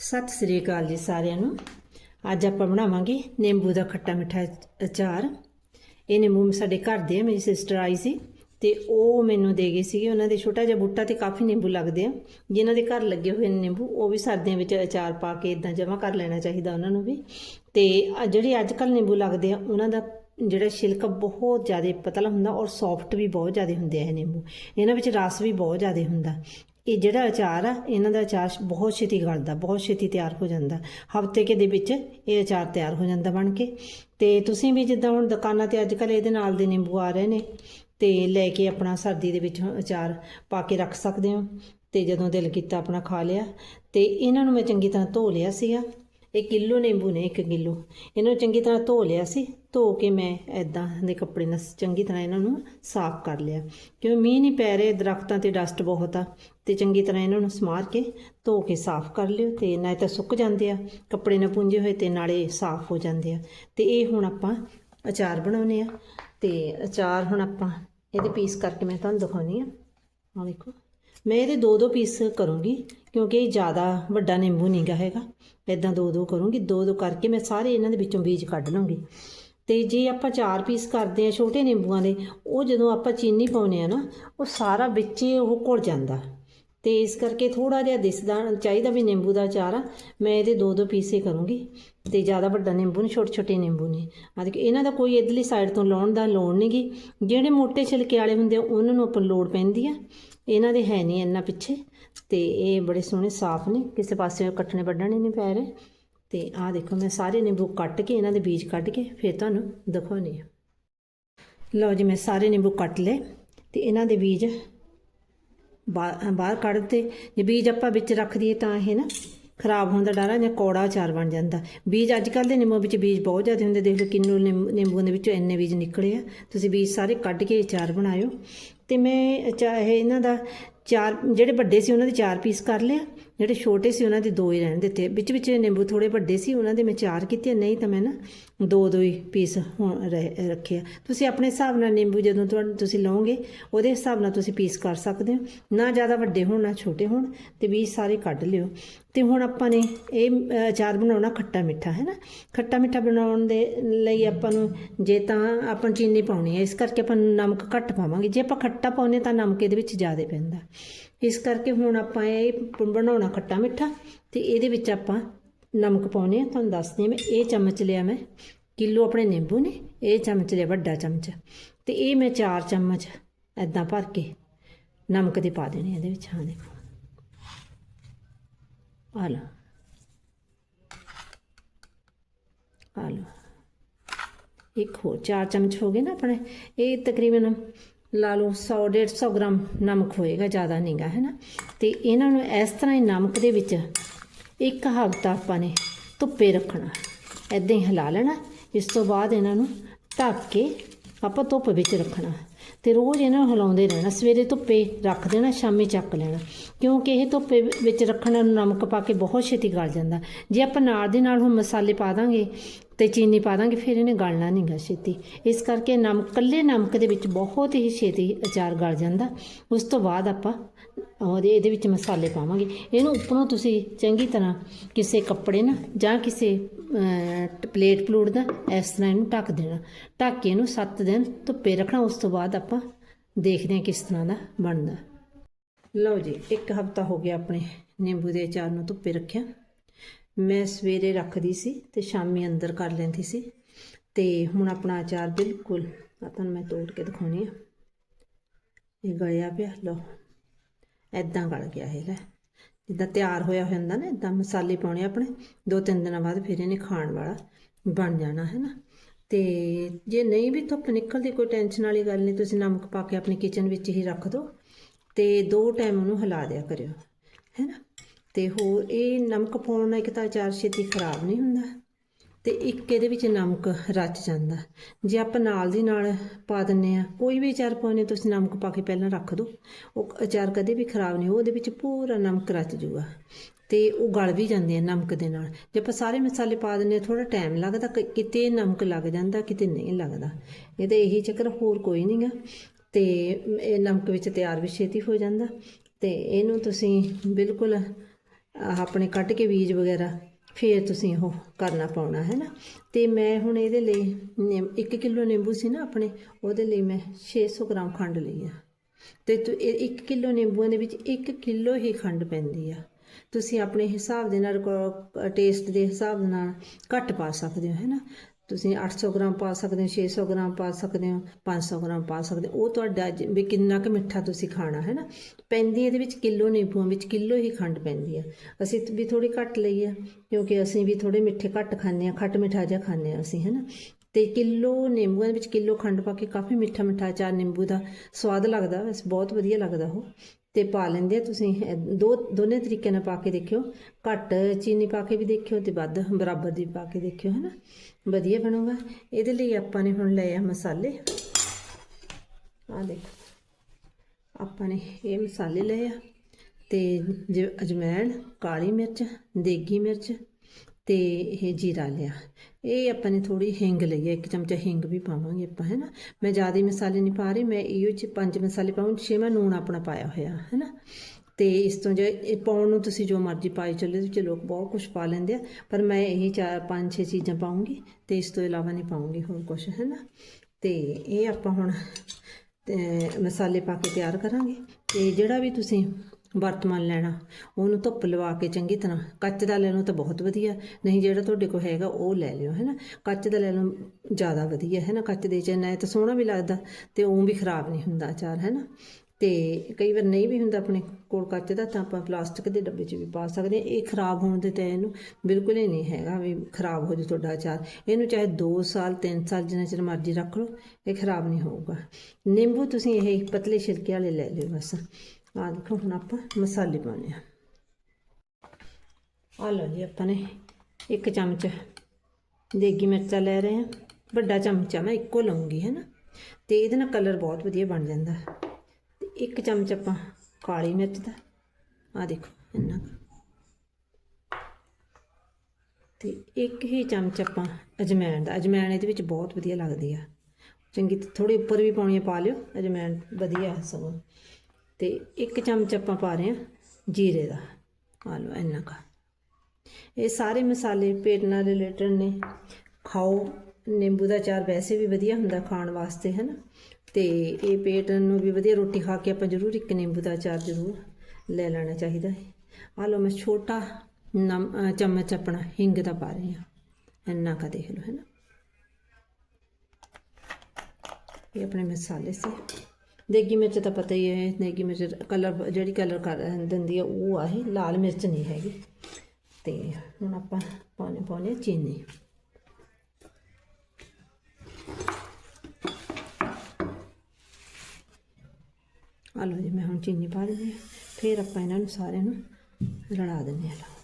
ਸਤਿ ਸ੍ਰੀ ਅਕਾਲ ਜੀ ਸਾਰਿਆਂ ਨੂੰ। ਅੱਜ ਆਪਾਂ ਬਣਾਵਾਂਗੇ ਨਿੰਬੂ ਦਾ ਖੱਟਾ ਮਿੱਠਾ ਅਚਾਰ। ਇਹ ਨਿੰਬੂ ਸਾਡੇ ਘਰ ਦੇ ਆ, ਮੇਰੀ ਸਿਸਟਰ ਆਈ ਸੀ ਤੇ ਉਹ ਮੈਨੂੰ ਦੇ ਗਏ ਸੀਗੇ। ਉਹਨਾਂ ਦੇ ਛੋਟਾ ਜਿਹਾ ਬੂਟਾ ਤੇ ਕਾਫੀ ਨਿੰਬੂ ਲੱਗਦੇ ਆ। ਜਿਨ੍ਹਾਂ ਦੇ ਘਰ ਲੱਗੇ ਹੋਏ ਨੇ ਨਿੰਬੂ, ਉਹ ਵੀ ਸਰਦੀਆਂ ਵਿੱਚ ਅਚਾਰ ਪਾ ਕੇ ਇਦਾਂ ਜਮ੍ਹਾਂ ਕਰ ਲੈਣਾ ਚਾਹੀਦਾ ਉਹਨਾਂ ਨੂੰ ਵੀ। ਤੇ ਜਿਹੜੇ ਅੱਜ ਕੱਲ ਨਿੰਬੂ ਲੱਗਦੇ ਆ, ਉਹਨਾਂ ਦਾ ਜਿਹੜਾ ਛਿਲਕਾ ਬਹੁਤ ਜ਼ਿਆਦਾ ਪਤਲਾ ਹੁੰਦਾ ਔਰ ਸੌਫਟ ਵੀ ਬਹੁਤ ਜ਼ਿਆਦਾ ਹੁੰਦੇ ਆ ਇਹ ਨਿੰਬੂ। ਇਹਨਾਂ ਵਿੱਚ ਰਸ ਵੀ ਬਹੁਤ ਜ਼ਿਆਦਾ ਹੁੰਦਾ। ਇਹ ਜਿਹੜਾ ਅਚਾਰ ਆ, ਇਹਨਾਂ ਦਾ ਅਚਾਰ ਬਹੁਤ ਛੇਤੀ ਗਲਦਾ, ਬਹੁਤ ਛੇਤੀ ਤਿਆਰ ਹੋ ਜਾਂਦਾ। ਹਫ਼ਤੇ ਕੇ ਦੇ ਵਿੱਚ ਇਹ ਅਚਾਰ ਤਿਆਰ ਹੋ ਜਾਂਦਾ ਬਣ ਕੇ। ਤੇ ਤੁਸੀਂ ਵੀ ਜਿੱਦਾਂ ਹੁਣ ਦੁਕਾਨਾਂ ਤੇ ਅੱਜ ਕੱਲ ਇਹਦੇ ਨਾਲ ਦੇ ਨਿੰਬੂ ਆ ਰਹੇ ਨੇ, ਤੇ ਲੈ ਕੇ ਆਪਣਾ ਸਰਦੀ ਦੇ ਵਿੱਚ ਅਚਾਰ ਪਾ ਕੇ ਰੱਖ ਸਕਦੇ ਹੋ। ਤੇ ਜਦੋਂ ਦਿਲ ਕੀਤਾ ਆਪਣਾ ਖਾ ਲਿਆ। ਤੇ ਇਹਨਾਂ ਨੂੰ ਮੈਂ ਚੰਗੀ ਤਰ੍ਹਾਂ ਧੋ ਲਿਆ ਸੀਗਾ। ਇਹ ਕਿਲੋ ਨਿੰਬੂ ਨੇ 1 ਕਿਲੋ। ਇਹਨਾਂ ਨੂੰ ਚੰਗੀ ਤਰ੍ਹਾਂ ਧੋ ਲਿਆ ਸੀ। ਧੋ ਕੇ ਮੈਂ ਐਦਾਂ ਦੇ ਕੱਪੜੇ ਨਾਲ ਚੰਗੀ ਤਰ੍ਹਾਂ ਇਹਨਾਂ ਨੂੰ ਸਾਫ਼ ਕਰ ਲਿਆ। ਕਿਉਂ ਮੀਂਹ ਨਹੀਂ ਪੈ ਰਿਹਾ, ਦਰਖਤਾਂ ਤੇ ਡਸਟ ਬਹੁਤ ਆ। ਤੇ ਚੰਗੀ ਤਰ੍ਹਾਂ ਇਹਨਾਂ ਨੂੰ ਸਮਾਰ ਕੇ ਧੋ ਕੇ ਸਾਫ਼ ਕਰ ਲਿਓ ਤੇ ਨਾ ਤਾਂ ਸੁੱਕ ਜਾਂਦੇ ਆ। ਕੱਪੜੇ ਨਾਲ ਪੁੰਝੇ ਹੋਏ ਤੇ ਨਾਲੇ ਸਾਫ਼ ਹੋ ਜਾਂਦੇ ਆ। ਤੇ ਇਹ ਹੁਣ ਆਪਾਂ ਅਚਾਰ ਬਣਾਉਨੇ ਆ। ਤੇ ਅਚਾਰ ਹੁਣ ਆਪਾਂ ਇਹਦੇ ਪੀਸ ਕਰਕੇ ਮੈਂ ਤੁਹਾਨੂੰ ਦਿਖਾਉਣੀ ਆ। ਆ ਦੇਖੋ ਮੈਂ ਇਹਦੇ ਦੋ ਦੋ ਪੀਸ ਕਰੂੰਗੀ, ਕਿਉਂਕਿ ਇਹ ਜ਼ਿਆਦਾ ਵੱਡਾ ਨਿੰਬੂ ਨਹੀਂਗਾ ਹੈਗਾ। ਇਦਾਂ ਦੋ ਦੋ ਕਰੂੰਗੀ, ਦੋ ਦੋ ਕਰਕੇ ਮੈਂ ਸਾਰੇ ਇਹਨਾਂ ਦੇ ਵਿੱਚੋਂ ਬੀਜ ਕੱਢ ਲੂੰਗੀ। ਤੇ ਜੇ ਆਪਾਂ ਚਾਰ ਪੀਸ ਕਰਦੇ ਆ ਛੋਟੇ ਨਿੰਬੂਆਂ ਦੇ, ਉਹ ਜਦੋਂ ਆਪਾਂ ਚੀਨੀ ਪਾਉਨੇ ਆ ਨਾ, ਉਹ ਸਾਰਾ ਵਿੱਚੇ ਉਹ ਘੁਲ ਜਾਂਦਾ। ਤੇ ਇਸ ਕਰਕੇ ਥੋੜਾ ਜਿਹਾ ਦਿਸਦਾ, ਚਾਹੀਦਾ ਵੀ ਨਿੰਬੂ ਦਾ ਅਚਾਰ ਆ ਮੈਂ ਇਹਦੇ ਦੋ ਦੋ ਪੀਸੇ ਕਰੂੰਗੀ। ਤੇ ਜ਼ਿਆਦਾ ਵੱਡਾ ਨਿੰਬੂ ਨਹੀਂ, ਛੋਟੇ ਛੋਟੇ ਨਿੰਬੂ ਨੇ ਆ ਦੇਖੋ ਇਹਨਾਂ ਦਾ ਕੋਈ ਇਧਰਲੀ ਸਾਈਡ ਤੋਂ ਲਾਉਣ ਦਾ ਲੋੜ ਨਹੀਂਗੀ ਜਿਹੜੇ ਮੋٹے ਛਿਲਕੇ ਵਾਲੇ ਹੁੰਦੇ ਆ, ਉਹਨਾਂ ਨੂੰ ਆਪਾਂ ਲੋੜ ਪੈਂਦੀ ਆ। ਇਹਨਾਂ ਦੇ ਹੈ ਨਹੀਂ ਇੰਨਾ ਪਿੱਛੇ ਤੇ ਇਹ ਬੜੇ ਸੋਹਣੇ ਸਾਫ਼ ਨੇ, ਕਿਸੇ ਪਾਸੇ ਕੱਟਣੇ ਵੱਢਣੇ ਨਹੀਂ ਪੈ ਰਹੇ। ਤੇ ਆਹ ਦੇਖੋ, ਮੈਂ ਸਾਰੇ ਨਿੰਬੂ ਕੱਟ ਕੇ ਇਹਨਾਂ ਦੇ ਬੀਜ ਕੱਢ ਕੇ ਫਿਰ ਤੁਹਾਨੂੰ ਦਿਖਾਉਣੀ ਆ ਲਓ ਜੀ, ਮੈਂ ਸਾਰੇ ਨਿੰਬੂ ਕੱਟ ਲਏ ਤੇ ਇਹਨਾਂ ਦੇ ਬੀਜ ਬਾ- ਬਾਹਰ ਕੱਢ ਤੇ ਜੇ ਬੀਜ ਆਪਾਂ ਵਿੱਚ ਰੱਖ ਦਈਏ ਤਾਂ ਇਹ ਨਾ ਖਰਾਬ ਹੋਣ ਦਾ ਡਰ ਆ ਜਾਂ ਕੌੜਾ ਚਾਰ ਬਣ ਜਾਂਦਾ। ਬੀਜ ਅੱਜ ਕੱਲ ਦੇ ਨਿੰਬੂ ਵਿੱਚ ਬੀਜ ਬਹੁਤ ਜ਼ਿਆਦਾ ਹੁੰਦੇ, ਦੇਖ ਲਓ ਕਿੰਨੂ ਨਿੰਬ- ਨਿੰਬੂਆਂ ਦੇ ਵਿੱਚੋਂ ਇੰਨੇ ਬੀਜ ਨਿਕਲੇ ਆ। ਤੁਸੀਂ ਬੀਜ ਸਾਰੇ ਕੱਢ ਕੇ ਚਾਰ ਬਣਾਇਓ। ਤੇ ਮੈਂ ਚਾਹੇ ਇਹਨਾਂ ਦਾ ਚਾਰ, ਜਿਹੜੇ ਵੱਡੇ ਸੀ ਉਹਨਾਂ ਦੇ ਚਾਰ ਪੀਸ ਕਰ ਲਿਆ ਜਿਹੜੇ ਛੋਟੇ ਸੀ, ਉਹਨਾਂ ਦੇ ਦੋ ਹੀ ਰਹਿਣ ਦਿੱਤੇ। ਵਿੱਚ ਵਿੱਚ ਨਿੰਬੂ ਥੋੜੇ ਵੱਡੇ ਸੀ, ਉਹਨਾਂ ਦੇ ਮੈਂ ਚਾਰ ਕੀਤੇ ਨਹੀਂ ਤਾਂ ਮੈਂ ਨਾ ਦੋ ਦੋ ਹੀ ਪੀਸ ਹੁਣ ਰਹਿ- ਰੱਖਿਆ ਤੁਸੀਂ ਆਪਣੇ ਹਿਸਾਬ ਨਾਲ ਨਿੰਬੂ ਜਦੋਂ ਤੁਹਾਨੂੰ ਤੁਸੀਂ ਲਓਗੇ, ਉਹਦੇ ਹਿਸਾਬ ਨਾਲ ਤੁਸੀਂ ਪੀਸ ਕਰ ਸਕਦੇ ਹੋ। ਨਾ ਜ਼ਿਆਦਾ ਵੱਡੇ ਹੋਣ, ਨਾ ਛੋਟੇ ਹੋਣ, ਤੇ ਵੀ ਸਾਰੇ ਕੱਢ ਲਿਓ। ਤੇ ਹੁਣ ਆਪਾਂ ਨੇ ਇਹ ਅਚਾਰ ਬਣਾਉਣਾ ਖੱਟਾ ਮਿੱਠਾ, ਹੈ ਨਾ? ਖੱਟਾ ਮਿੱਠਾ ਬਣਾਉਣ ਦੇ ਲਈ ਆਪਾਂ ਨੂੰ ਜੇ ਤਾਂ ਆਪਾਂ ਚੀਨੀ ਪਾਉਣੀ ਹੈ, ਇਸ ਕਰਕੇ ਆਪਾਂ ਨਮਕ ਘੱਟ ਪਾਵਾਂਗੇ। ਜੇ ਆਪਾਂ ਖੱਟਾ ਪਾਉਨੇ ਤਾਂ ਨਮਕ ਇਹਦੇ ਵਿੱਚ ਜ਼ਿਆਦਾ ਪੈਂਦਾ। ਇਸ ਕਰਕੇ ਹੁਣ ਆਪਾਂ ਇਹ ਬਣਾਉਣਾ ਖੱਟਾ ਮਿੱਠਾ ਤੇ ਇਹਦੇ ਵਿੱਚ ਆਪਾਂ ਨਮਕ ਪਾਉਨੇ ਆ। ਤੁਹਾਨੂੰ ਦੱਸਦੀ ਹਾਂ ਮੈਂ, ਇਹ ਚਮਚ ਲਿਆ ਮੈਂ, ਕਿਲੋ ਆਪਣੇ ਨਿੰਬੂ ਨੇ, ਇਹ ਚਮਚ ਲਿਆ ਵੱਡਾ ਚਮਚ। ਤੇ ਇਹ ਮੈਂ 4 ਚਮਚ ਐਦਾਂ ਭਰ ਕੇ ਨਮਕ ਦੇ ਪਾ ਦੇਣੇ ਇਹਦੇ ਵਿੱਚ, ਹਾਂ ਦੇਖੋ। ਆ ਲਓ। ਆ ਲਓ। ਇੱਕ ਹੋਰ 4 ਚਮਚ ਹੋ ਗਏ ਨਾ ਆਪਣੇ। ਇਹ ਤਕਰੀਬਨ ਲਾ ਲਓ 100 150 ਗ੍ਰਾਮ ਨਮਕ ਹੋਏਗਾ, ਜ਼ਿਆਦਾ ਨਹੀਂਗਾ ਹੈ ਨਾ? ਤੇ ਇਹਨਾਂ ਨੂੰ ਇਸ ਤਰ੍ਹਾਂ ਹੀ ਨਮਕ ਦੇ ਵਿੱਚ ਇੱਕ ਹਫ਼ਤਾ ਆਪਾਂ ਨੇ ਧੁੱਪੇ ਰੱਖਣਾ। ਐਦਾਂ ਹੀ ਹਿਲਾ ਲੈਣਾ। ਇਸ ਤੋਂ ਬਾਅਦ ਇਹਨਾਂ ਨੂੰ ਢੱਕ ਕੇ ਆਪਾਂ ਧੁੱਪ ਵਿੱਚ ਰੱਖਣਾ। ਤੇ ਰੋਜ਼ ਇਹਨਾਂ ਨੂੰ ਹਿਲਾਉਂਦੇ ਰਹਿਣਾ। ਸਵੇਰੇ ਧੁੱਪੇ ਰੱਖ ਦੇਣਾ, ਸ਼ਾਮੀ ਚੱਕ ਲੈਣਾ। ਕਿਉਂਕਿ ਇਹ ਧੁੱਪੇ ਵਿੱਚ ਰੱਖਣ ਨਾਲ ਨਮਕ ਪਾ ਕੇ ਬਹੁਤ ਛੇਤੀ ਗਲ ਜਾਂਦਾ। ਜੇ ਆਪਾਂ ਨਾਲ ਦੇ ਨਾਲ ਹੁਣ ਮਸਾਲੇ ਪਾ ਦਾਂਗੇ ਤੇ ਚੀਨੀ ਪਾ ਦਾਂਗੇ, ਫਿਰ ਇਹਨੇ ਗਲਣਾ ਨਹੀਂਗਾ ਛੇਤੀ। ਇਸ ਕਰਕੇ ਨਮਕ, ਕੱਲੇ ਨਮਕ ਦੇ ਵਿੱਚ ਬਹੁਤ ਹੀ ਛੇਤੀ ਅਚਾਰ ਗਲ ਜਾਂਦਾ। ਉਸ ਤੋਂ ਬਾਅਦ ਆਪਾਂ ਉਹਦੇ, ਇਹਦੇ ਵਿੱਚ ਮਸਾਲੇ ਪਾਵਾਂਗੇ। ਇਹਨੂੰ ਉੱਪਰੋਂ ਤੁਸੀਂ ਚੰਗੀ ਤਰ੍ਹਾਂ ਕਿਸੇ ਕੱਪੜੇ ਨਾਲ ਜਾਂ ਕਿਸੇ ਪਲੇਟ ਪਲੂਟ ਦਾ ਇਸ ਤਰ੍ਹਾਂ ਇਹਨੂੰ ਢੱਕ ਦੇਣਾ। ਢੱਕ ਕੇ ਇਹਨੂੰ 7 ਦਿਨ ਧੁੱਪੇ ਰੱਖਣਾ, ਉਸ ਤੋਂ ਬਾਅਦ ਆਪਾਂ ਦੇਖਦੇ ਹਾਂ ਕਿਸ ਤਰ੍ਹਾਂ ਦਾ ਬਣਦਾ। ਲਓ ਜੀ, ਇੱਕ ਹਫਤਾ ਹੋ ਗਿਆ ਆਪਣੇ ਨਿੰਬੂ ਦੇ ਅਚਾਰ ਨੂੰ ਧੁੱਪੇ ਰੱਖਿਆ। ਮੈਂ ਸਵੇਰੇ ਰੱਖਦੀ ਸੀ ਤੇ ਸ਼ਾਮੀ ਅੰਦਰ ਕਰ ਲੈਂਦੀ ਸੀ। ਤੇ ਹੁਣ ਆਪਣਾ ਅਚਾਰ ਬਿਲਕੁਲ ਆ, ਤੁਹਾਨੂੰ ਮੈਂ ਤੋੜ ਕੇ ਦਿਖਾਉਣੀ ਆ। ਇਹ ਗਲਿਆ ਪਿਆ, ਲਓ। ਐਦਾਂ ਗਲ ਗਿਆ ਇਹ ਲੈ ਜਿੱਦਾਂ ਤਿਆਰ ਹੋਇਆ ਹੋਇਆ ਹੁੰਦਾ ਨਾ ਇਦਾਂ ਮਸਾਲੇ ਪਾਉਣੇ ਆਪਣੇ। ਦੋ ਤਿੰਨ ਦਿਨਾਂ ਬਾਅਦ ਫਿਰ ਇਹਨੇ ਖਾਣ ਵਾਲਾ ਬਣ ਜਾਣਾ, ਹੈ ਨਾ? ਤੇ ਜੇ ਨਹੀਂ ਵੀ ਧੁੱਪ ਨਿਕਲਦੀ, ਕੋਈ ਟੈਨਸ਼ਨ ਵਾਲੀ ਗੱਲ ਨਹੀਂ। ਤੁਸੀਂ ਨਮਕ ਪਾ ਕੇ ਆਪਣੀ ਕਿਚਨ ਵਿੱਚ ਹੀ ਰੱਖ ਦਿਓ। ਤੇ ਦੋ ਟਾਈਮ ਉਹਨੂੰ ਹਿਲਾ ਦਿਆ ਕਰਿਓ, ਹੈ ਨਾ? ਤੇ ਹੋਰ ਇਹ ਨਮਕ ਪਾਉਣ ਨਾਲ ਇੱਕ ਤਾਂ ਅਚਾਰ ਛੇਤੀ ਖਰਾਬ ਨਹੀਂ ਹੁੰਦਾ ਤੇ ਇੱਕ ਇਹਦੇ ਵਿੱਚ ਨਮਕ ਰਚ ਜਾਂਦਾ। ਜੇ ਆਪਾਂ ਨਾਲ ਦੀ ਨਾਲ ਪਾ ਦਿੰਨੇ ਆ ਕੋਈ ਵੀ ਅਚਾਰ ਪਾਉਨੇ ਤੁਸੀਂ ਨਮਕ ਪਾ ਕੇ ਪਹਿਲਾਂ ਰੱਖ ਦਿਓ। ਉਹ ਅਚਾਰ ਕਦੇ ਵੀ ਖਰਾਬ ਨਹੀਂ ਉਹਦੇ ਵਿੱਚ ਪੂਰਾ ਨਮਕ ਰਚ ਜੂਗਾ ਤੇ ਉਹ ਗਲ ਵੀ ਜਾਂਦੇ ਆ ਨਮਕ ਦੇ ਨਾਲ। ਜੇ ਆਪਾਂ ਸਾਰੇ ਮਸਾਲੇ ਪਾ ਦਿੰਨੇ ਆ ਥੋੜਾ ਟਾਈਮ ਲੱਗਦਾ, ਕਿ- ਕਿਤੇ ਨਮਕ ਲੱਗ ਜਾਂਦਾ, ਕਿਤੇ ਨਹੀਂ ਲੱਗਦਾ। ਇਹ ਇਹਦੇ ਇਹੀ ਚੱਕਰ, ਹੋਰ ਕੋਈ ਨਹੀਂਗਾ ਤੇ ਇਹ ਨਮਕ ਵਿੱਚ ਤਿਆਰ ਵੀ ਛੇਤੀ ਹੋ ਜਾਂਦਾ ਤੇ ਇਹਨੂੰ ਤੁਸੀਂ ਬਿਲਕੁਲ ਆਪਣੇ ਕੱਢ ਕੇ ਬੀਜ ਵਗੈਰਾ, ਫਿਰ ਤੁਸੀਂ ਉਹ ਕਰਨਾ ਪਾਉਣਾ, ਹੈ ਨਾ? ਤੇ ਮੈਂ ਹੁਣ ਇਹਦੇ ਲਈ 1 ਕਿਲੋ ਨਿੰਬੂ ਸੀ ਨਾ ਆਪਣੇ, ਉਹਦੇ ਲਈ ਮੈਂ 600 ਗ੍ਰਾਮ ਖੰਡ ਲਈ ਆ। ਤੇ 1 ਕਿਲੋ ਨਿੰਬੂਆਂ ਦੇ ਵਿੱਚ 1 ਕਿਲੋ ਹੀ ਖੰਡ ਪੈਂਦੀ ਆ। ਤੁਸੀਂ ਆਪਣੇ ਹਿਸਾਬ ਦੇ ਨਾਲ ਟੇਸਟ ਦੇ ਹਿਸਾਬ ਨਾਲ ਘੱਟ ਪਾ ਸਕਦੇ ਹੋ, ਹੈ ਨਾ? ਤੁਸੀਂ 800 ਗ੍ਰਾਮ ਪਾ ਸਕਦੇ ਹੋ 600 ਗ੍ਰਾਮ ਪਾ ਸਕਦੇ ਹੋ 500 ਗ੍ਰਾਮ ਪਾ ਸਕਦੇ ਹੋ। ਉਹ ਤੁਹਾਡਾ ਜ- ਵੀ ਕਿੰਨਾ ਕੁ ਮਿੱਠਾ ਤੁਸੀਂ ਖਾਣਾ, ਹੈ ਨਾ? ਪੈਂਦੀ ਇਹਦੇ ਵਿੱਚ ਕਿਲੋ ਨਿੰਬੂਆਂ, ਵਿੱਚ ਕਿਲੋ ਹੀ ਖੰਡ ਪੈਂਦੀ ਆ। ਅਸੀਂ ਵੀ ਥੋੜੀ ਘੱਟ ਲਈ ਆ, ਕਿਉਂਕਿ ਅਸੀਂ ਵੀ ਥੋੜੇ ਮਿੱਠੇ ਘੱਟ ਖਾਂਦੇ ਆ ਖੱਟ ਮਿੱਠਾ ਜਿਹਾ ਖਾਂਦੇ ਆ ਅਸੀਂ, ਹੈ ਨਾ? ਤੇ ਕਿਲੋ ਨਿੰਬੂਆਂ ਦੇ ਵਿੱਚ ਕਿਲੋ ਖੰਡ ਪਾ ਕੇ ਕਾਫੀ ਮਿੱਠਾ ਮਿੱਠਾ ਚਾਰ ਨਿੰਬੂ ਦਾ ਸਵਾਦ ਲੱਗਦਾ, ਵੈਸੇ ਬਹੁਤ ਵਧੀਆ ਲੱਗਦਾ ਉਹ। ਤੇ ਪਾ ਲੈਂਦੇ ਆ ਤੁਸੀਂ। ਦੋ, ਦੋਨੇ ਤਰੀਕੇ ਨਾਲ ਪਾ ਕੇ ਦੇਖਿਓ। ਘੱਟ ਚੀਨੀ ਪਾ ਕੇ ਵੀ ਦੇਖਿਓ ਤੇ ਵੱਧ ਬਰਾਬਰ ਦੀ ਪਾ ਕੇ ਦੇਖਿਓ, ਹਨਾ? ਵਧੀਆ ਬਣੂਗਾ। ਇਹਦੇ ਲਈ ਆਪਾਂ ਨੇ ਹੁਣ ਲਏ ਆ ਮਸਾਲੇ। ਆ ਦੇਖੋ। ਆਪਾਂ ਨੇ ਇਹ ਮਸਾਲੇ ਲਏ ਆ। ਤੇ ਜ ਅਜਮੈਣ ਕਾਲੀ ਮਿਰਚ, ਦੇਗੀ ਮਿਰਚ ਤੇ ਇਹ ਜੀਰਾ ਲਿਆ। ਇਹ ਆਪਾਂ ਨੇ ਥੋੜੀ ਹਿੰਗ ਲਈ ਹੈ, ਇੱਕ ਚਮਚਾ ਹਿੰਗ ਵੀ ਪਾਵਾਂਗੇ ਆਪਾਂ, ਹੈ ਨਾ? ਮੈਂ ਜ਼ਿਆਦਾ ਮਸਾਲੇ ਨਹੀਂ ਪਾ ਰਹੀ, ਮੈਂ ਇਹੋ ਚ ਪੰਜ ਮਸਾਲੇ ਪਾਉਂ ਛੇਵਾਂ ਨੂਣ ਆਪਣਾ ਪਾਇਆ ਹੋਇਆ, ਹੈ ਨਾ? ਤੇ ਇਸ ਤੋਂ ਜੇ, ਇਹ ਪਾਉਣ ਨੂੰ ਤੁਸੀਂ ਜੋ ਮਰਜ਼ੀ ਪਾਈ ਚੱਲੇ, ਵਿੱਚ ਲੋਕ ਬਹੁਤ ਕੁਝ ਪਾ ਲੈਂਦੇ ਆ, ਪਰ ਮੈਂ ਇਹ ਚਾਰ, ਪੰਜ, ਛੇ ਚੀਜ਼ਾਂ ਪਾਉਂਗੀ ਤੇ ਇਸ ਤੋਂ ਇਲਾਵਾ ਨਹੀਂ ਪਾਉਂਗੀ ਹੋਰ ਕੁਝ ਹੈ ਨਾ? ਤੇ ਇਹ ਆਪਾਂ ਹੁਣ ਮਸਾਲੇ ਪਾ ਕੇ ਤਿਆਰ ਕਰਾਂਗੇ, ਤੇ ਜਿਹੜਾ ਵੀ ਤੁਸੀਂ ਵਰਤਮਾਨ ਲੈਣਾ। ਉਹਨੂੰ ਧੁੱਪ ਲਵਾ ਕੇ ਚੰਗੀ ਤਰ੍ਹਾਂ ਕੱਚ ਦਾ ਲੈ ਲਓ ਤਾਂ ਬਹੁਤ ਵਧੀਆ। ਨਹੀਂ, ਜਿਹੜਾ ਤੁਹਾਡੇ ਕੋਲ ਹੈਗਾ ਉਹ ਲੈ ਲਿਓ, ਹੈ ਨਾ? ਕੱਚ ਦਾ ਲੈ ਲਓ ਜ਼ਿਆਦਾ ਵਧੀਆ, ਹੈ ਨਾ? ਕੱਚ ਦੇ ਚ ਤਾਂ ਸੋਹਣਾ ਵੀ ਲੱਗਦਾ ਤੇ ਉਹ ਵੀ ਖਰਾਬ ਨਹੀਂ ਹੁੰਦਾ ਅਚਾਰ, ਹੈ ਨਾ? ਤੇ ਕਈ ਵਾਰ ਨਹੀਂ ਵੀ ਹੁੰਦਾ ਆਪਣੇ ਕੋਲ ਕੱਚ ਦਾ ਤਾਂ ਆਪਾਂ ਪਲਾਸਟਿਕ ਦੇ ਡੱਬੇ 'ਚ ਵੀ ਪਾ ਸਕਦੇ ਹਾਂ। ਇਹ ਖਰਾਬ ਹੋਣ ਦੇ ਤਾਂ ਇਹਨੂੰ ਬਿਲਕੁਲ ਹੀ ਨਹੀਂ ਹੈਗਾ ਵੀ ਖਰਾਬ ਹੋ ਜੇ ਤੁਹਾਡਾ ਅਚਾਰ। ਇਹਨੂੰ ਚਾਹੇ 2 ਸਾਲ 3 ਸਾਲ ਜਿੰਨਾ ਚਿਰ ਮਰਜ਼ੀ ਰੱਖ ਲਓ, ਇਹ ਖਰਾਬ ਨਹੀਂ ਹੋਊਗਾ। ਨਿੰਬੂ ਤੁਸੀਂ ਇਹ ਪਤਲੇ ਛਿਲਕੇ ਵਾਲੇ ਲੈ ਲਿਓ ਬਸ। ਆਹ ਦੇਖੋ ਹੁਣ ਆਪਾਂ ਮਸਾਲੇ ਪਾਉਣੇ ਆ। ਆ ਲਓ ਜੀ ਆਪਾਂ ਨੇ ਇੱਕ ਚਮਚ ਦੇਗੀ ਮਿਰਚਾਂ ਲੈ ਰਹੇ ਹਾਂ। ਵੱਡਾ ਚਮਚਾ ਮੈਂ ਇੱਕੋ ਲਵਾਂਗੀ ਹੈ ਨਾ ਤੇ ਇਹਦੇ ਨਾਲ ਕਲਰ ਬਹੁਤ ਵਧੀਆ ਬਣ ਜਾਂਦਾ। ਤੇ ਇੱਕ ਚਮਚ ਆਪਾਂ ਕਾਲੀ ਮਿਰਚ ਦਾ ਆ ਦੇਖੋ ਇੰਨਾ ਕੁ। ਤੇ ਇੱਕ ਹੀ ਚਮਚ ਆਪਾਂ ਅਜਮੈਣ ਦਾ, ਅਜਮੈਣ ਇਹਦੇ ਵਿੱਚ ਬਹੁਤ ਵਧੀਆ ਲੱਗਦੀ ਆ। ਚੰਗੀ ਥੋੜੀ ਉੱਪਰ ਵੀ ਪਾਉਣੀ ਪਾ ਲਿਓ। ਅਜਮੈਣ ਵਧੀਆ ਸਗੋਂ। ਤੇ ਇੱਕ ਚਮਚ ਆਪਾਂ ਪਾ ਰਹੇ ਹਾਂ ਜੀਰੇ ਦਾ। ਆ ਲਓ ਇੰਨਾ ਕਾ। ਇਹ ਸਾਰੇ ਮਸਾਲੇ ਪੇਟ ਨਾਲ ਰਿਲੇਟਡ ਨੇ। ਖਾਓ। ਨਿੰਬੂ ਦਾ ਚਾਰ ਵੈਸੇ ਵੀ ਵਧੀਆ ਹੁੰਦਾ ਖਾਣ ਵਾਸਤੇ ਹੈ ਨਾ ਤੇ ਇਹ ਪੇਟ ਨੂੰ ਵੀ ਵਧੀਆ ਰੋਟੀ ਖਾ ਕੇ ਆਪਾਂ ਜ਼ਰੂਰ ਇੱਕ ਨਿੰਬੂ ਦਾ ਚਾਰ ਜ਼ਰੂਰ ਲੈ ਲੈਣਾ ਚਾਹੀਦਾ ਹੈ। ਆ ਲਓ ਮੈਂ ਛੋਟਾ ਨਮ ਚਮਚ ਆਪਣਾ ਹਿੰਗ ਦਾ ਪਾ ਰਹੀ ਹਾਂ। ਇੰਨਾ ਕਾ ਦੇਖ ਲਓ ਹੈ ਨਾ ਇਹ ਆਪਣੇ ਮਸਾਲੇ ਸੀ। ਦੇਗੀ ਮਿਰਚ ਤਾਂ ਪਤਾ ਹੀ ਹੈ, ਦੇਗੀ ਮਿਰਚ ਕਲਰ ਜਿਹੜੀ ਕਲਰ ਕਰ ਦਿੰਦੀ ਹੈ ਉਹ ਆ ਇਹ ਲਾਲ ਮਿਰਚ ਨਹੀਂ ਹੈਗੀ। ਤੇ ਹੁਣ ਆਪਾਂ ਪਾਉਣੇ ਪਾਉਣੇ ਚੀਨੀ। ਆ ਲਓ ਜੀ, ਮੈਂ ਹੁਣ ਚੀਨੀ ਪਾ ਦਿੰਦੀ ਹਾਂ। ਫਿਰ ਆਪਾਂ ਇਹਨਾਂ ਨੂੰ ਸਾਰਿਆਂ ਨੂੰ ਰਲਾ ਦਿੰਦੇ ਹਾਂ।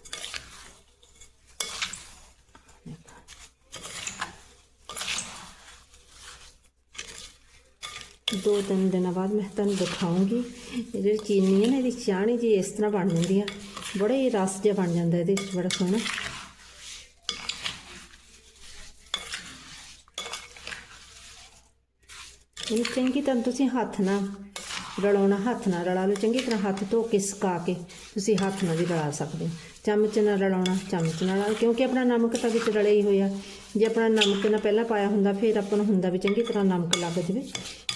ਦੋ ਤਿੰਨ ਦਿਨਾਂ ਬਾਅਦ ਮੈਂ ਤੁਹਾਨੂੰ ਦਿਖਾਉਂਗੀ। ਇਹ ਜਿਹੜੀ ਚੀਨੀ ਹੈ ਨਾ, ਇਹਦੀ ਚਾਹਣੀ ਜੀ ਇਸ ਤਰ੍ਹਾਂ ਬਣ ਜਾਂਦੀ ਆ। ਬੜਾ ਹੀ ਰਸ ਜਿਹਾ ਬਣ ਜਾਂਦਾ ਇਹਦੇ ਵਿੱਚ, ਬੜਾ ਸੋਹਣਾ। ਇਹਨੂੰ ਚੰਗੀ ਤਰ੍ਹਾਂ ਤੁਸੀਂ ਹੱਥ ਨਾਲ ਰਲਾਉਣਾ, ਹੱਥ ਨਾਲ ਰਲਾ ਲਓ। ਚੰਗੀ ਤਰ੍ਹਾਂ ਹੱਥ ਧੋ ਕੇ, ਸੁਕਾ ਕੇ ਤੁਸੀਂ ਹੱਥ ਨਾਲ ਵੀ ਰਲਾ ਸਕਦੇ ਹੋ। ਚਮਚ ਨਾਲ ਰਲਾਉਣਾ, ਚਮਚ ਨਾਲ ਰਲਾ- ਕਿਉਂਕਿ ਆਪਣਾ ਨਮਕ ਤਾਂ ਵਿੱਚ ਰਲਿਆ ਹੀ ਹੋਇਆ। ਜੇ ਆਪਣਾ ਨਮਕ ਨਾ ਪਹਿਲਾਂ ਪਾਇਆ ਹੁੰਦਾ, ਫਿਰ ਆਪਾਂ ਨੂੰ ਹੁੰਦਾ ਵੀ ਚੰਗੀ ਤਰ੍ਹਾਂ ਨਮਕ ਲੱਗ ਜਾਵੇ।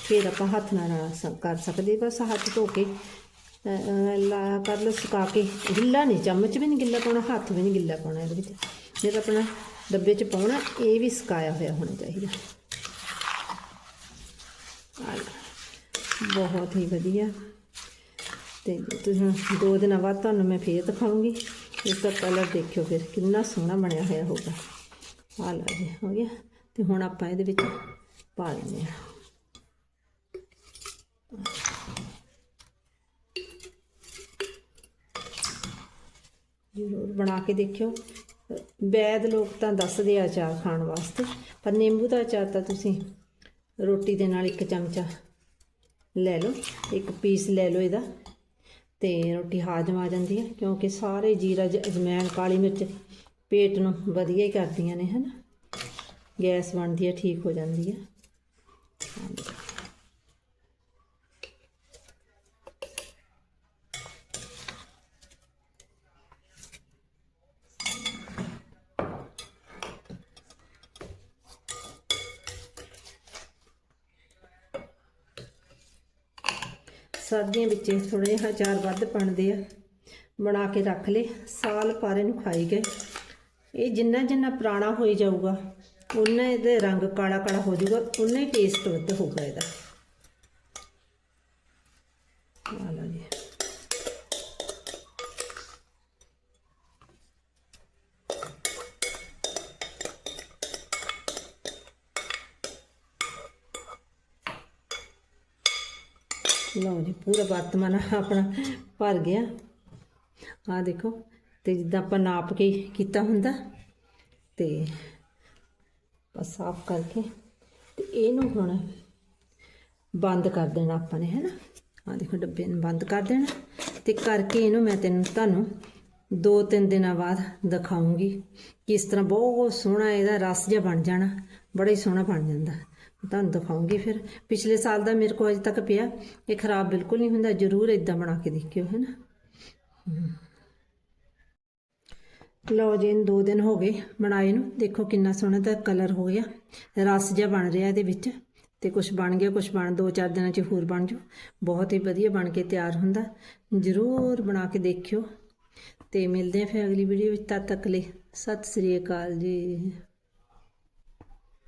ਫਿਰ ਆਪਾਂ ਹੱਥ ਨਾਲ ਰਲਾ ਸ- ਕਰ ਸਕਦੇ, ਬਸ ਹੱਥ ਧੋ ਕੇ ਲਾ ਕਰ ਲਓ, ਸੁਕਾ ਕੇ, ਗਿੱਲਾ ਨਹੀਂ, ਚਮਚ ਵੀ ਨਹੀਂ ਗਿੱਲਾ ਪਾਉਣਾ, ਹੱਥ ਵੀ ਨਹੀਂ ਗਿੱਲਾ ਪਾਉਣਾ ਇਹਦੇ ਵਿੱਚ। ਜਿਹੜਾ ਆਪਣਾ ਡੱਬੇ 'ਚ ਪਾਉਣਾ, ਇਹ ਵੀ ਸੁਕਾਇਆ ਹੋਇਆ ਹੋਣਾ ਚਾਹੀਦਾ। ਆ ਬਹੁਤ ਹੀ ਵਧੀਆ। ਤੇ ਤੁਸੀਂ ਦੋ ਦਿਨਾਂ ਬਾਅਦ ਤੁਹਾਨੂੰ ਮੈਂ ਫੇਰ ਦਿਖਾਉਂਗੀ। ਇਸ ਦਾ ਕਲਰ ਦੇਖਿਓ ਫਿਰ ਕਿੰਨਾ ਸੋਹਣਾ ਬਣਿਆ ਹੋਇਆ ਹੋਗਾ ਆ ਲਓ ਜੀ, ਹੋ ਗਿਆ। ਤੇ ਹੁਣ ਆਪਾਂ ਇਹਦੇ ਵਿੱਚ ਪਾ ਲੈਂਦੇ ਹਾਂ। ਜ਼ਰੂਰ ਬਣਾ ਕੇ ਦੇਖਿਓ। ਵੈਦ ਲੋਕ ਤਾਂ ਦੱਸਦੇ ਆ ਅਚਾਰ ਖਾਣ ਵਾਸਤੇ, ਪਰ ਨਿੰਬੂ ਦਾ ਅਚਾਰ ਤਾਂ ਤੁਸੀਂ ਰੋਟੀ ਦੇ ਨਾਲ ਇੱਕ ਚਮਚਾ ਲੈ ਲਓ, ਇੱਕ ਪੀਸ ਲੈ ਲਓ ਇਹਦਾ, ਤੇ ਰੋਟੀ ਹਾਜ਼ਮ ਆ ਜਾਂਦੀ ਹੈ, ਕਿਉਂਕਿ ਸਾਰੇ ਜੀਰਾ ਜ- ਅਜਮੈਣ, ਕਾਲੀ ਮਿਰਚ ਪੇਟ ਨੂੰ ਵਧੀਆ ਹੀ ਕਰਦੀਆਂ ਨੇ, ਹਨਾ? ਗੈਸ ਬਣਦੀ ਹੈ, ਠੀਕ ਹੋ ਜਾਂਦੀ ਹੈ। ਸਰਦੀਆਂ ਵਿੱਚ ਥੋੜੇ ਜਿਹਾ ਅਚਾਰ ਵੱਧ ਬਣਦੇ ਆ। ਬਣਾ ਕੇ ਰੱਖ ਲੇ ਸਾਲ ਭਰ ਇਹਨੂੰ ਖਾਈ ਗਏ। ਇਹ ਜਿੰਨਾ ਜਿੰਨਾ ਪੁਰਾਣਾ ਹੋਈ ਜਾਊਗਾ, ਉਨਾ ਇਹਦੇ ਰੰਗ ਕਾਲਾ ਕਾਲਾ ਹੋ ਜਾਊਗਾ, ਉਨਾ ਹੀ ਟੇਸਟ ਵੱਧ ਹੋਊਗਾ ਇਹਦਾ ਆ ਲਓ ਜੀ ਲਓ ਜੀ, ਪੂਰਾ ਵਰਤਮਾਨ ਆਪਣਾ ਭਰ ਗਿਆ। ਆ ਦੇਖੋ, ਤੇ ਜਿੱਦਾਂ ਆਪਾਂ ਨਾਪ ਕੇ ਕੀਤਾ ਹੁੰਦਾ, ਤੇ ਸਾਫ਼ ਕਰਕੇ ਤੇ ਇਹਨੂੰ ਹੁਣ ਬੰਦ ਕਰ ਦੇਣਾ ਆਪਾਂ ਨੇ, ਹੈਨਾ? ਆ ਦੇਖੋ, ਡੱਬੇ ਨੂੰ ਬੰਦ ਕਰ ਦੇਣਾ, ਤੇ ਕਰਕੇ ਇਹਨੂੰ ਮੈਂ ਤੈਨੂੰ ਤੁਹਾਨੂੰ ਦੋ ਤਿੰਨ ਦਿਨਾਂ ਬਾਅਦ ਦਿਖਾਉਂਗੀ ਕਿਸ ਤਰ੍ਹਾਂ ਬਹੁਤ ਸੋਹਣਾ ਇਹਦਾ ਰਸ ਜਿਹਾ ਬਣ ਜਾਣਾ, ਬੜਾ ਹੀ ਸੋਹਣਾ ਬਣ ਜਾਂਦਾ। ਤੁਹਾਨੂੰ ਦਿਖਾਉਂਗੀ। ਫਿਰ ਪਿਛਲੇ ਸਾਲ ਦਾ ਮੇਰੇ ਕੋਲ ਅਜੇ ਤੱਕ ਪਿਆ। ਇਹ ਖਰਾਬ ਬਿਲਕੁਲ ਨਹੀਂ ਹੁੰਦਾ, ਜ਼ਰੂਰ ਇਦਾਂ ਬਣਾ ਕੇ ਦੇਖਿਓ, ਹੈ ਨਾ? ਲਓ ਜੀ ਦੋ ਦਿਨ ਹੋ ਗਏ ਬਣਾਏ ਨੂੰ। ਦੇਖੋ ਕਿੰਨਾ ਸੋਹਣਾ ਦਾ ਕਲਰ ਹੋ ਗਿਆ। ਰਸ ਜਿਹਾ ਬਣ ਰਿਹਾ ਇਹਦੇ ਵਿੱਚ। ਤੇ ਕੁਝ ਬਣ ਗਿਆ ਕੁਝ ਬਣ, ਦੋ ਚਾਰ ਦਿਨਾਂ ਚ ਹੋਰ ਬਣ ਜੂ। ਬਹੁਤ ਹੀ ਵਧੀਆ ਬਣ ਕੇ ਤਿਆਰ ਹੁੰਦਾ। ਜ਼ਰੂਰ ਬਣਾ ਕੇ ਦੇਖਿਓ। ਤੇ ਮਿਲਦੇ ਆ ਫਿਰ ਅਗਲੀ ਵੀਡੀਓ ਵਿੱਚ। ਤਦ ਤੱਕ ਲਈ ਸਤਿ ਸ੍ਰੀ ਅਕਾਲ ਜੀ।